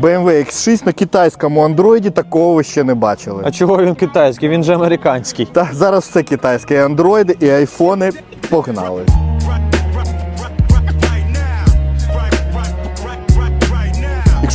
BMW X6 на китайському андроїді такого ви ще не бачили. А чого він китайський? Він же американський. Та зараз все китайське, і андроїди, і айфони погнали.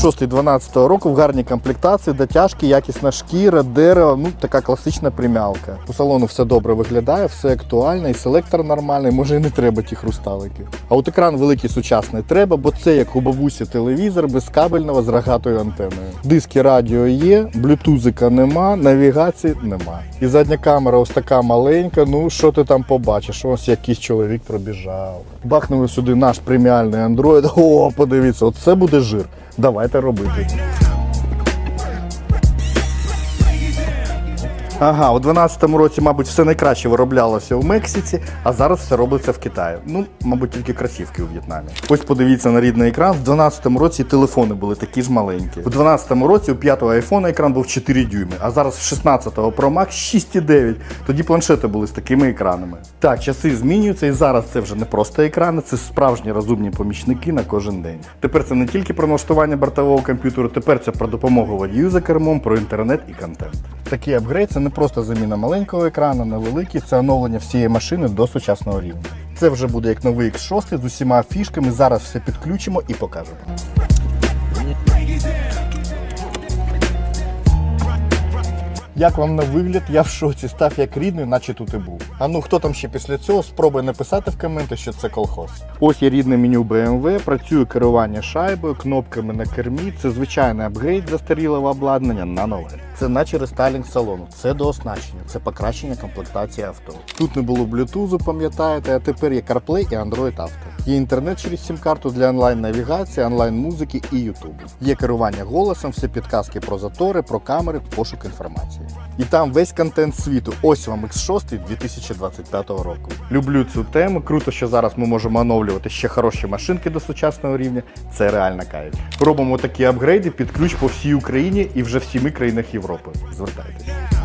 X6 12 року в гарній комплектації, дотяжки, якісна шкіра, дерево, ну така класична примялка. У салону все добре виглядає, все актуально, і селектор нормальний, може і не треба ті хрусталики. А от екран великий сучасний треба, бо це як у бабусі телевізор без кабельного з рогатою антеною. Диски радіо є, блютузика нема, навігації нема. І задня камера ось така маленька. Ну що ти там побачиш? Ось якийсь чоловік пробіжав. Бахнули сюди наш преміальний Android. О, подивіться, от це буде жир. Давайте робити. Ага, у 12-му році, мабуть, все найкраще вироблялося у Мексиці, а зараз все робиться в Китаї. Ну, мабуть, тільки красівки у В'єтнамі. Ось подивіться на рідний екран. В 12-му році телефони були такі ж маленькі. У 12-му році у 5-го айфона екран був 4 дюйми, а зараз в 16-го Pro Max 6,9. Тоді планшети були з такими екранами. Так, часи змінюються, і зараз це вже не просто екрани, це справжні розумні помічники на кожен день. Тепер це не тільки про налаштування бортового комп'ютеру, тепер це про допомогу водію за кермом, про інтернет і контент. Такий апгрейд це не просто заміна маленького екрану на великий, це оновлення всієї машини до сучасного рівня. Це вже буде як новий X6 з усіма фішками. Зараз все підключимо і покажемо. Як вам на вигляд? Я в шоці став як рідний, наче тут і був. А ну хто там ще після цього спробує написати в коменти, що це колхоз. Ось є рідне меню BMW, працює керування шайбою, кнопками на кермі. Це звичайний апгрейд застарілого обладнання на нове. Це наче рестайлінг салону, це дооснащення, це покращення комплектації авто. Тут не було блютузу, пам'ятаєте, а тепер є CarPlay і Android Auto. Є інтернет через сім-карту для онлайн-навігації, онлайн-музики і Ютубу. Є керування голосом, всі підказки про затори, про камери, пошук інформації. І там весь контент світу. Ось вам X6 2025 року. Люблю цю тему. Круто, що зараз ми можемо оновлювати ще хороші машинки до сучасного рівня. Це реально кайф. Робимо такі апгрейди під ключ по всій Україні і вже в сіми країнах Європи. Звертайтеся.